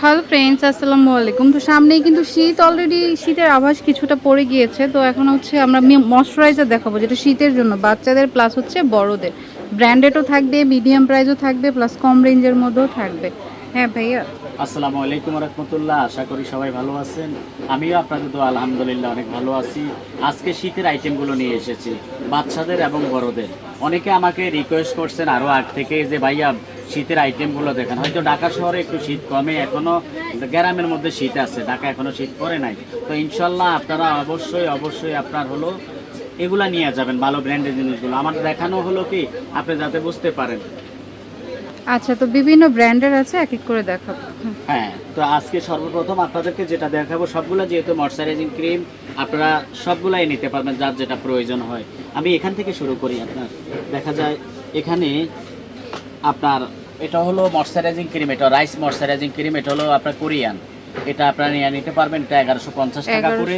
Hello friends আসসালামু আলাইকুম। তো সামনেই কিন্তু শীত অলরেডি শীতের আভাস কিছুটা পড়ে গিয়েছে। তো এখন হচ্ছে আমরা ময়শ্চারাইজার দেখাবো, যেটা শীতের জন্য। বাচ্চাদের প্লাস হচ্ছে বড়দের। ব্র্যান্ডেডও থাকবে মিডিয়াম প্রাইসও থাকবে প্লাস কম রেঞ্জের মধ্যেও থাকবে। হ্যাঁ ভাইয়া? আসসালামু আলাইকুম রহমতুল্লাহ আশা করি সবাই ভালো আছেন। আমিও আপনাদের তো আলহামদুলিল্লাহ, অনেক ভালো আছি। আজকে শীতের আইটেমগুলো নিয়ে এসেছি, বাচ্চাদের এবং বড়দের। অনেকে আমাকে রিকোয়েস্ট করছেন আরও আগ থেকে যে, ভাইয়া, শীতের আইটেমগুলো দেখেন। হয়তো ঢাকা শহরে একটু শীত কমে এখনও গ্রামের মধ্যে শীত আছে, ঢাকা এখনও শীত পড়ে নাই। তো ইনশাল্লাহ আপনারা অবশ্যই অবশ্যই আপনার হলো, এগুলা নিয়ে যাবেন, ভালো ব্র্যান্ডের জিনিসগুলো। আমার দেখানো হলো কি, আপনি যাতে বুঝতে পারেন। আচ্ছা তো বিভিন্ন ব্র্যান্ডের আছে এক এক করে দেখাবো। হ্যাঁ তো আজকে সর্বপ্রথম আপনাদেরকে যেটা দেখাবো, সবগুলো যেহেতু ময়শ্চারাইজিং ক্রিম, আপনারা সবগুলাই নিতে পারবেন যার যেটা প্রয়োজন হয়। আমি এখান থেকে শুরু করি আপনার। দেখা যায় এখানে আপনার, এটা হলো ময়শ্চারাইজিং ক্রিম, এটা রাইস ময়শ্চারাইজিং ক্রিম, এটা হলো আপনার কোরিয়ান। এটা আপনারা নিয়ে নিতে পারবেন এটা এগারোশো পঞ্চাশ টাকা করে।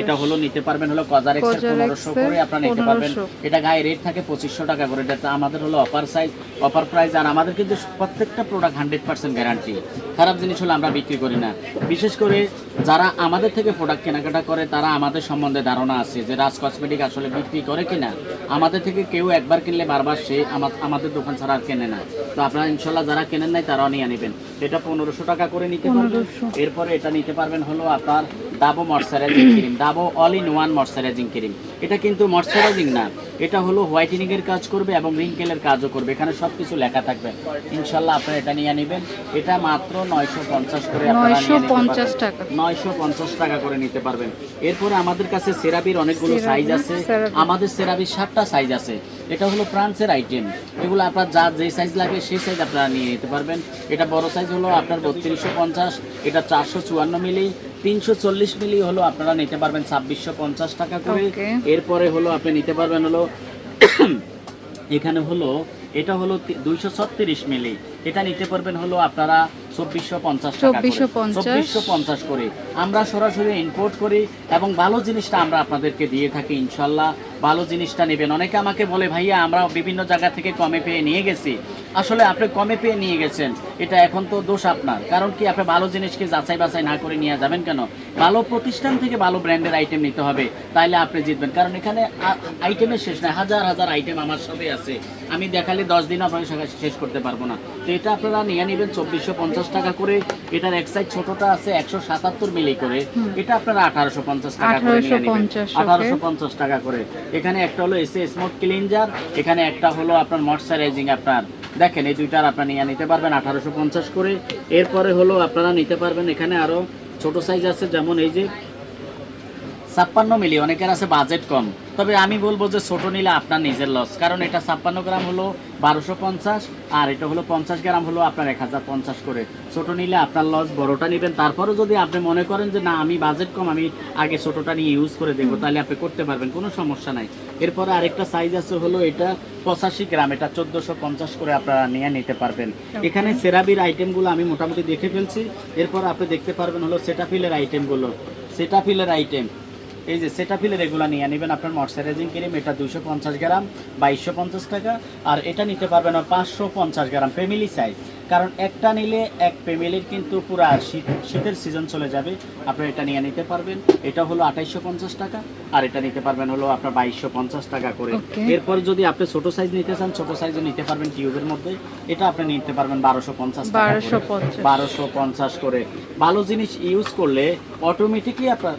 এটা হলো নিতে পারবেন হলো কজারেক্সের Kozarexের পনেরোশো করে আপনারা নিতে পারবেন। এটা গায়ে রেট থাকে পঁচিশশো টাকা করে এটা আমাদের হলো অফার সাইজ অফার প্রাইস আর আমাদের কিন্তু প্রত্যেকটা প্রোডাক্ট হান্ড্রেড পার্সেন্ট গ্যারান্টি খারাপ জিনিস হলে আমরা বিক্রি করি না। বিশেষ করে যারা আমাদের থেকে প্রোডাক্ট কেনাকাটা করে তারা আমাদের সম্বন্ধে ধারণা আছে যে রাজ কসমেটিক আসলে বিক্রি করে কিনা। আমাদের থেকে কেউ একবার কিনলে বারবার সে আমাদের দোকান ছাড়া আর কেনে না। তো আপনারা ইনশাল্লাহ যারা কেনেন নাই তারাও নিয়ে নেবেন। এটা পনেরোশো টাকা করে নিতে পারবেন। 1500 এরপরে এটা নিতে পারবেন হলো আপনার Dabo moisturising cream Dabo all in one moisturising cream এটা কিন্তু ময়শ্চারাইজিং না। এটা হলো হোয়াইটেনিং এর কাজ করবে এবং রিঙ্কেলের কাজও করবে। এখানে সব কিছু লেখা থাকবে। ইনশাল্লাহ আপনারা এটা নিয়ে নেবেন। এটা মাত্র নয়শো পঞ্চাশ করে আপনারা নিয়ে নিতে 950 পারবেন। টাকা। 950 টাকা করে নিতে পারবেন। এরপরে আমাদের কাছে সেরাবির অনেকগুলো সাইজ আছে। আমাদের সেরাবির সাতটা সাইজ আছে। এটা হলো ফ্রান্সের আইটেম এগুলো আপনার যা যে সাইজ লাগে সেই সাইজ আপনারা নিয়ে নিতে পারবেন। এটা বড় সাইজ হলো আপনার বত্রিশশো পঞ্চাশ এটা চারশো চুয়ান্ন মিলি তিনশো চল্লিশ মিলি হলো আপনারা নিতে পারবেন ছাব্বিশশো পঞ্চাশ টাকা করে। এরপরে হলো আপনি নিতে পারবেন হলো এখানে হলো এটা হলো দুইশো ছত্রিশ মিলি। এটা নিতে পারবেন হলো আপনারা চব্বিশশো পঞ্চাশ টাকা 2450 চব্বিশশো পঞ্চাশ। করে। আমরা সরাসরি ইম্পোর্ট করি এবং ভালো জিনিসটা আমরা আপনাদেরকে দিয়ে থাকি ইনশাল্লাহ। ভালো জিনিসটা নেবেন। অনেকে আমাকে বলে ভাইয়া আমরা বিভিন্ন জায়গা থেকে কমে পেয়ে নিয়ে গেছি। আসলে আপনি কমে পেয়ে নিয়ে গেছেন। এটা এখন তো দোষ আপনার। কারণ কি আপনি ভালো জিনিসকে যাচাই বাছাই না করে নিয়ে যাবেন কেন? ভালো প্রতিষ্ঠান থেকে ভালো ব্র্যান্ডের আইটেম নিতে হবে তাইলে আপনি জিতবেন। কারণ এখানে আইটেমের শেষ নাই হাজার হাজার আইটেম আমার সাথে আছে। আমি দেখালে দশ দিন আপনাকে শেষ করতে পারব না। তো এটা আপনারা নিয়ে নেবেন চব্বিশশো পঞ্চাশ টাকা করে। এটার এক সাইড ছোটটা আছে একশো সাতাত্তর মিলি করে। এটা আপনারা আঠারোশো পঞ্চাশ টাকা করে নিয়ে নেবেন। আঠারোশো পঞ্চাশ টাকা করে। এখানে একটা হলো এসে স্মোক ক্লিনজার এখানে একটা হলো আপনার ময়শ্চারাইজিং আপনার। দেখেন, এই দুইটার আপনার নিয়ে নিতে পারবেন আঠারোশো পঞ্চাশ করে। এরপরে হলো আপনারা নিতে পারবেন এখানে আরও ছোট সাইজ আছে, যেমন এই যে ছাপ্পান্ন মিলি অনেকের আছে বাজেট কম। তবে আমি বলব যে ছোট নিলে আপনার নিজের লস কারণ এটা ছাপ্পান্ন গ্রাম হলো বারোশো পঞ্চাশ আর এটা হলো পঞ্চাশ গ্রাম হলো আপনার এক হাজার পঞ্চাশ করে। ছোট নিলে আপনার লস বড়টা নেবেন। তারপরেও যদি আপনি মনে করেন যে না আমি বাজেট কম আমি আগে ছোটটা নিয়ে ইউজ করে দেবো তাহলে আপনি করতে পারবেন কোনো সমস্যা নাই। এরপরে আরেকটা সাইজ আছে হলো এটা পঁচাশি গ্রাম এটা চোদ্দোশো পঞ্চাশ করে আপনারা নিয়ে নিতে পারবেন। এখানে সেরাবির আইটেমগুলো আমি মোটামুটি দেখে ফেলছি। এরপর আপনি দেখতে পারবেন হলো সেটাফিলের আইটেমগুলো সেটাফিলের আইটেম এই যে সেটাফিলের এগুলো নিয়ে নেবেন আপনার ময়শ্চারাইজিং ক্রিম এটা দুশো পঞ্চাশ গ্রাম বাইশশো পঞ্চাশ টাকা। আর এটা নিতে পারবেন পাঁচশো পঞ্চাশ গ্রাম ফ্যামিলি সাইজ কারণ একটা নিলে এক ফ্যামিলির কিন্তু পুরো শীত শীতের সিজন চলে যাবে। আপনার এটা নিয়ে নিতে পারবেন। এটা হলো আঠাইশশো পঞ্চাশ টাকা। আর এটা নিতে পারবেন হলো আপনার বাইশশো পঞ্চাশ টাকা করে। এরপর যদি আপনি ছোট সাইজ নিতে চান ছোট সাইজও নিতে পারবেন টিউবের মধ্যে। এটা আপনি নিতে পারবেন বারোশো পঞ্চাশ টাকা করে। 1250 বারোশো পঞ্চাশ করে। ভালো জিনিস ইউজ করলে অটোমেটিকলি আপনার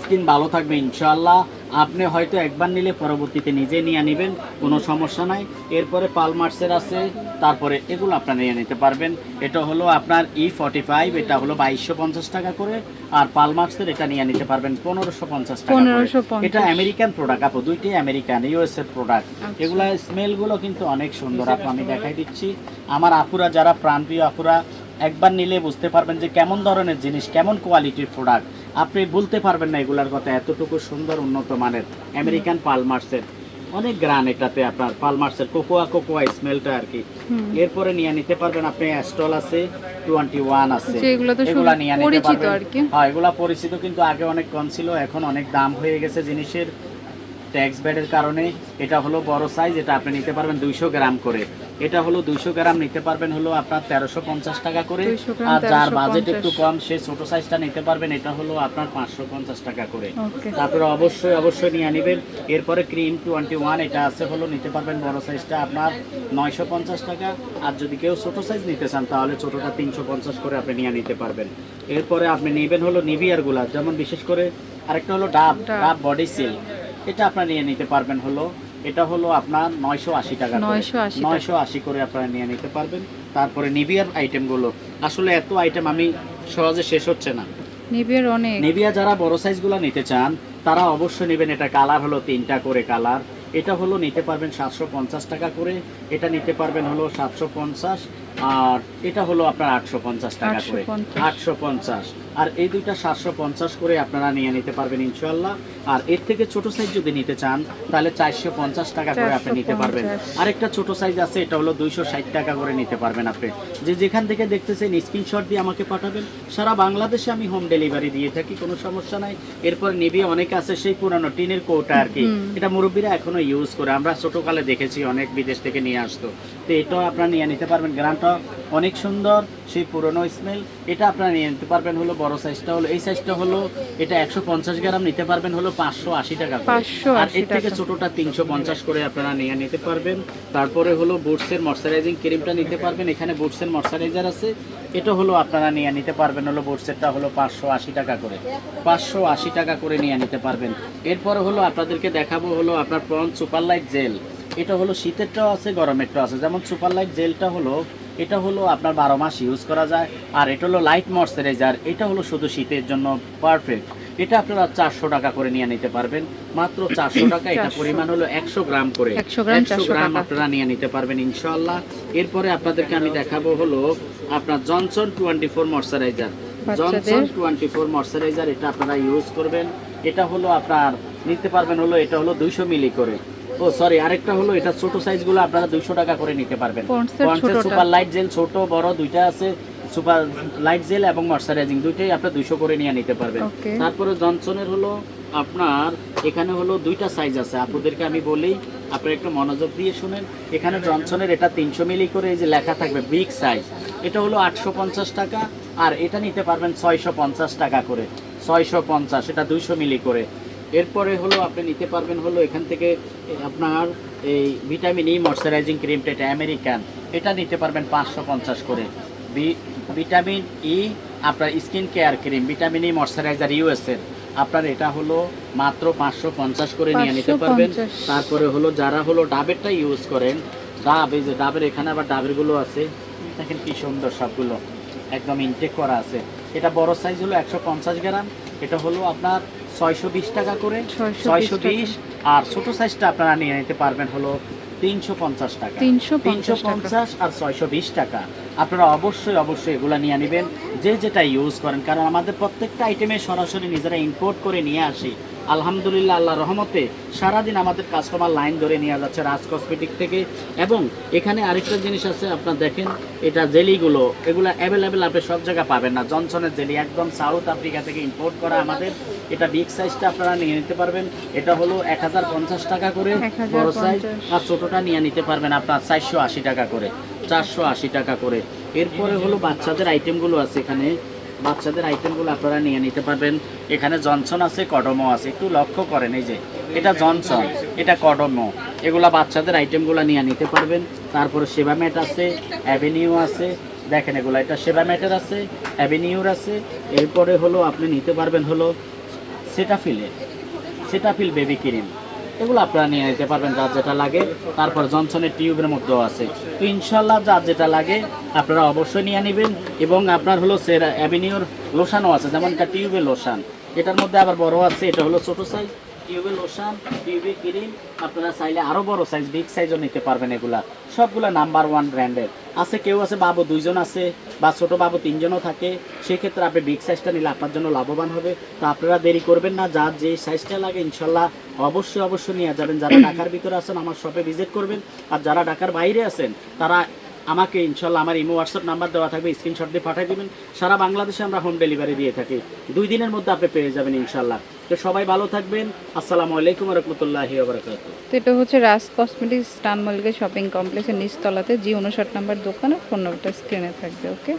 স্কিন ভালো থাকবে ইনশাল্লাহ আপনি হয়তো একবার নিলে পরবর্তীতে নিজে নিয়ে নেবেন কোনো সমস্যা নাই। এরপরে পালমার্সের আছে তারপরে এগুলো আপনার নিয়ে নিতে পারবেন। এটা হলো আপনার ই ফর্টি ফাইভ এটা হলো বাইশশো পঞ্চাশ টাকা করে। আর পালমার্সের এটা নিয়ে নিতে পারবেন পনেরোশো পঞ্চাশ টাকা। এটা আমেরিকান প্রোডাক্ট আপু দুইটি আমেরিকান ইউএস এর প্রোডাক্ট। এগুলা স্মেলগুলো কিন্তু অনেক সুন্দর আপু আমি দেখাই দিচ্ছি। আমার আপুরা যারা প্রান্তীয় আপুরা একবার নিলে বুঝতে পারবেন যে কেমন ধরনের জিনিস কেমন কোয়ালিটির প্রোডাক্ট আপনি বলতে পারবেন না এগুলার কথা এতটুকু সুন্দর উন্নত মানের আমেরিকান পালমার্সের অনেক গ্রান এটাতে আপনার পালমার্সের কোকোয়া কোকোয়া স্মেলটা আর কি। এরপরে নিয়ে নিতে পারবেন আপনি অ্যাস্টল আছে টোয়েন্টি ওয়ান আছে। এগুলা নিয়ে নিতে পারবেন। হ্যাঁ এগুলা পরিচিত কিন্তু আগে অনেক কম ছিল এখন অনেক দাম হয়ে গেছে জিনিসের। ট্যাক্স ব্যাডের কারণে এটা হলো বড় সাইজ এটা আপনি নিতে পারবেন দুইশো গ্রাম করে। এটা হলো দুইশো গ্রাম নিতে পারবেন হলো আপনার তেরোশো পঞ্চাশ টাকা করে। আর যার বাজেট একটু কম সে ছোট সাইজটা নিতে পারবেন এটা হলো আপনার পাঁচশো পঞ্চাশ টাকা করে। তারপরে অবশ্যই অবশ্যই নিয়ে নেবেন। এরপরে ক্রিম টোয়েন্টি ওয়ান এটা আছে হলো নিতে পারবেন বড় সাইজটা আপনার নয়শো পঞ্চাশ টাকা। আর যদি কেউ ছোট সাইজ নিতে চান তাহলে ছোটটা তিনশো পঞ্চাশ করে আপনি নিয়ে নিতে পারবেন। এরপরে আপনি নেবেন হলো নিভিয়ারগুলা যেমন বিশেষ করে আরেকটা হলো ডাব। ডাব। ডাব বডি সিল এটা আপনার নিয়ে নিতে পারবেন হলো এটা হলো আপনার নয়শো আশি টাকা নয়শো আশি করে আপনারা নিয়ে নিতে পারবেন। তারপরে নিভিয়ার আইটেমগুলো। আসলে এত আইটেম আমি সহজে শেষ হচ্ছে না। নিবিয়ের অনেক। নেভিয়া যারা বড় সাইজগুলো নিতে চান তারা অবশ্যই নেবেন। এটা কালার হলো তিনটা করে কালার। এটা হলো নিতে পারবেন সাতশো পঞ্চাশ টাকা করে। এটা নিতে পারবেন হলো সাতশো পঞ্চাশ। আর এটা হলো আপনার আটশো পঞ্চাশ টাকা করে। আটশো পঞ্চাশ। আর এই দুইটা সাতশো পঞ্চাশ করে আপনারা নিয়ে নিতে পারবেন ইনশাল্লাহ আর এর থেকে ছোট সাইজ যদি নিতে চান তাহলে চারশো পঞ্চাশ টাকা করে আপনি নিতে পারবেন। 450 আরেকটা ছোট সাইজ আছে এটা হলো দুইশো ষাট টাকা করে নিতে পারবেন আপনি। যে যেখান থেকে দেখতেছেন স্ক্রিনশট দিয়ে আমাকে পাঠাবেন। সারা বাংলাদেশে আমি হোম ডেলিভারি দিয়ে থাকি কোনো সমস্যা নাই। এরপর নিবি অনেকে আছে সেই পুরানো টিনের কৌটা আর কি। এটা মুরব্বীরা এখনও ইউজ করে। আমরা ছোটকালে দেখেছি অনেক বিদেশ থেকে নিয়ে আসতো। তো এটাও আপনারা নিয়ে নিতে পারবেন। গ্রামটা অনেক সুন্দর সেই পুরনো স্মেল এটা আপনারা নিয়ে নিতে পারবেন হলো বড় সাইজটা হলো এই সাইজটা হলো এটা একশো পঞ্চাশ গ্রাম নিতে পারবেন হলো পাঁচশো আশি টাকা করে। 580 আর এর থেকে। ছোটটা তিনশো পঞ্চাশ করে আপনারা নিয়ে নিতে পারবেন। তারপরে হলো বুটসের ময়শ্চারাইজিং ক্রিমটা নিতে পারবেন এখানে বুটসের ময়শ্চারাইজার আছে। এটা হলো আপনারা নিয়ে নিতে পারবেন হলো বুটসেরটা হলো পাঁচশো আশি টাকা করে। পাঁচশো আশি টাকা করে নিয়ে নিতে পারবেন। এরপরে হলো আপনাদেরকে দেখাবো হলো আপনার প্রন সুপার লাইট জেল এটা হলো শীতেরটাও আছে গরমেরটাও আছে। যেমন সুপার লাইট জেলটা হলো এটা হলো আপনার বারো মাস ইউজ করা যায় আর এটা হলো লাইট ময়শ্চারাইজার এটা হলো শুধু শীতের জন্য পারফেক্ট এটা আপনারা চারশো টাকা করে নিয়ে নিতে পারবেন মাত্র চারশো টাকা এটা পরিমাণ হলো একশো গ্রাম করে। 100 গ্রাম 400 গ্রাম টাকা। আপনারা নিয়ে নিতে পারবেন ইনশাল্লাহ এরপরে আপনাদেরকে আমি দেখাবো হলো আপনার Johnson twenty four moisturiser. Johnson twenty four moisturiser এটা আপনারা ইউজ করবেন। এটা হলো আপনার নিতে পারবেন হলো এটা হলো দুইশো মিলি করে। ও সরি আরেকটা হলো এটা ছোট সাইজগুলো আপনারা দুইশো টাকা করে নিতে পারবেন। সুপার লাইট জেল ছোট বড় দুইটা আছে সুপার লাইট জেল এবং ময়শ্চারাইজিং দুইটাই আপনারা দুইশো করে নিয়ে নিতে পারবেন। তারপরে জনসনের হলো আপনার এখানে হলো দুইটা সাইজ আছে। আপুদেরকে আমি বলি আপনারা একটু মনোযোগ দিয়ে শুনেন। এখানে জনসনের এটা তিনশো মিলি করে এই যে লেখা থাকবে বিগ সাইজ এটা হলো আটশো পঞ্চাশ টাকা আর এটা নিতে পারবেন ছয়শো পঞ্চাশ টাকা করে। ছয়শো পঞ্চাশ এটা দুইশো মিলি করে। এরপরে হলো আপনি নিতে পারবেন হলো এখান থেকে আপনার এই ভিটামিন ই ময়শ্চারাইজিং ক্রিমটা এটা আমেরিকান এটা নিতে পারবেন পাঁচশো পঞ্চাশ করে। ভিটামিন ই আপনার skin care cream vitamin E moisturiser ইউএসএর আপনার এটা হলো মাত্র পাঁচশো পঞ্চাশ করে নিয়ে নিতে পারবেন। তারপরে হলো যারা হলো ডাবেরটা ইউজ করেন ডাব এই যে ডাবের এখানে আবার ডাবেরগুলো আছে দেখেন কি সুন্দর সবগুলো একদম ইনটেক করা আছে। এটা বড় সাইজ হলো একশো পঞ্চাশ গ্রাম এটা হলো আপনার ছয়শো বিশ টাকা করে 620 ছয়শো। বিশ আর ছোট সাইজটা আপনারা নিয়ে নিতে পারবেন হলো তিনশো পঞ্চাশ টাকা। তিনশো পঞ্চাশ আর ছয়শো বিশ টাকা। আপনারা অবশ্যই অবশ্যই এগুলা নিয়ে নেবেন যে যেটা ইউজ করেন কারণ আমাদের প্রত্যেকটা আইটেমে সরাসরি নিজেরা ইম্পোর্ট করে নিয়ে আসি। আলহামদুলিল্লাহ আল্লাহ রহমতে সারাদিন আমাদের কাস্টমার লাইন ধরে নিয়ে যাচ্ছে রাজ কসমেটিক থেকে। এবং এখানে আরেকটা জিনিস আছে আপনার দেখেন এটা জেলিগুলো এগুলো অ্যাভেলেবেল আপনি সব জায়গায় পাবেন না। জনসনের জেলি একদম সাউথ আফ্রিকা থেকে ইম্পোর্ট করা আমাদের এটা বিগ সাইজটা আপনারা নিয়ে নিতে পারবেন। এটা হলো এক হাজার পঞ্চাশ টাকা করে বড় সাইজ আর ছোটটা নিয়ে নিতে পারবেন আপনার চারশো আশি টাকা করে চারশো আশি টাকা করে। এরপরে হলো বাচ্চাদের আইটেমগুলো আছে এখানে। বাচ্চাদের আইটেমগুলো আপনারা নিয়ে নিতে পারবেন। এখানে জনসন আছে কডমো আছে। একটু লক্ষ্য করেন এই যে এটা জনসন এটা কডমো এগুলা বাচ্চাদের আইটেমগুলো নিয়ে নিতে পারবেন। তারপরে সেবা ম্যাট আছে অ্যাভিনিউ আছে। দেখেন এগুলো এটা সেবা ম্যাটের আছে অ্যাভিনিউর আছে। এরপরে হলো আপনি নিতে পারবেন হলো সেটাফিলের সেটাফিল বেবি ক্রিম এগুলো আপনারা নিয়ে নিতে পারবেন যার যেটা লাগে। তারপর জনসনের টিউবের মধ্যেও আছে। তো ইনশাল্লাহ যার যেটা লাগে, আপনারা অবশ্যই নিয়ে নেবেন। এবং আপনার হলো সেরা অ্যাভিনিউর লোশানও আছে যেমন একটা টিউবের লোশান। এটার মধ্যে আবার বড় আছে, এটা হলো ছোটো সাইজ টিউবের লোশান টিউবে ক্রিম, আপনারা চাইলে আরও বড় সাইজ বিগ সাইজও নিতে পারবেন এগুলা। সবগুলা নাম্বার ওয়ান ব্র্যান্ডের আছে, কেউ আছে, বাবু দুইজন আছে, বা ছোট বাবু তিনজনও থাকে। সেক্ষেত্রে আপনি বিগ সাইজটা নিলে আপনার জন্য লাভবান হবে। তো আপনারা দেরি করবেন না, যার যে সাইজটা লাগে ইনশাল্লাহ অবশ্যই অবশ্যই নিয়ে যাবেন। যারা ঢাকার ভিতরে আছেন, আমার শপে ভিজিট করবেন। আর যারা ঢাকার বাইরে আছেন, তারা আমাকে ইনশাল্লাহ আমার ইমো হোয়াটসঅ্যাপ নাম্বার দেওয়া থাকবে স্ক্রিনশট দিয়ে পাঠিয়ে দিবেন। সারা বাংলাদেশে আমরা হোম ডেলিভারি দিয়ে থাকি। দুই দিনের মধ্যে আপনি পেয়ে যাবেন ইনশাল্লাহ। তো সবাই ভালো থাকবেন। আসসালামু আলাইকুম রহমতুল্লাহি বারকাত তো এটা হচ্ছে রাজ কসমেটিক্স স্টান মল্লিকা শপিং কমপ্লেক্সের নিচতলাতে, জি উনষাট নাম্বার দোকানে ফোন নম্বরটা স্ক্রিনে থাকবে ওকে